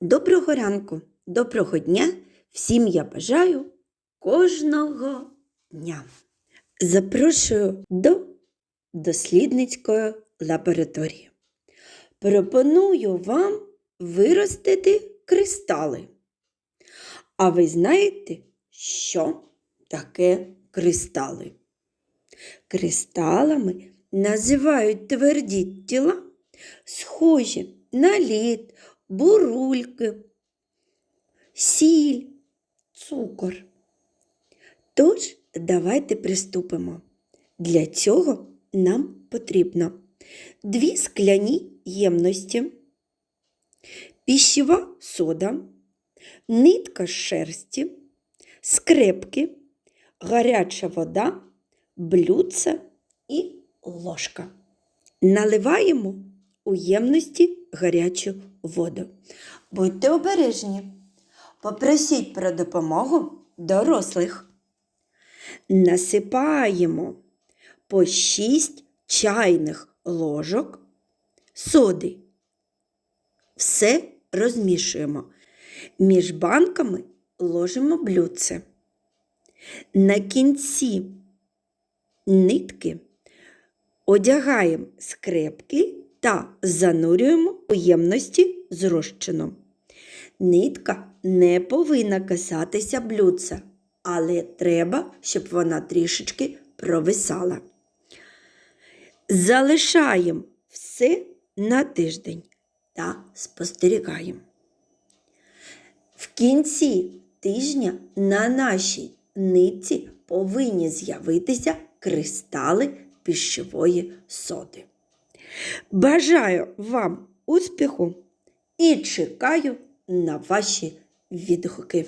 Доброго ранку, доброго дня. Всім я бажаю кожного дня. Запрошую до дослідницької лабораторії. Пропоную вам виростити кристали. А ви знаєте, що таке кристали? Кристалами називають тверді тіла, схожі на лід, бурульки, сіль, цукор. Тож, давайте приступимо. Для цього нам потрібно дві скляні ємності, піщева сода, нитка з шерсті, скрепки, гаряча вода, блюдце і ложка. Наливаємо у ємності гарячу воду. Будьте обережні. Попросіть про допомогу дорослих. Насипаємо по 6 чайних ложок соди. Все розмішуємо. Між банками ложимо блюдце. На кінці нитки одягаємо скрепки та занурюємо у ємності з розчином. Нитка не повинна касатися блюдця, але треба, щоб вона трішечки провисала. Залишаємо все на тиждень та спостерігаємо. В кінці тижня на нашій нитці повинні з'явитися кристали піщової соди. Бажаю вам успіху і чекаю на ваші відгуки.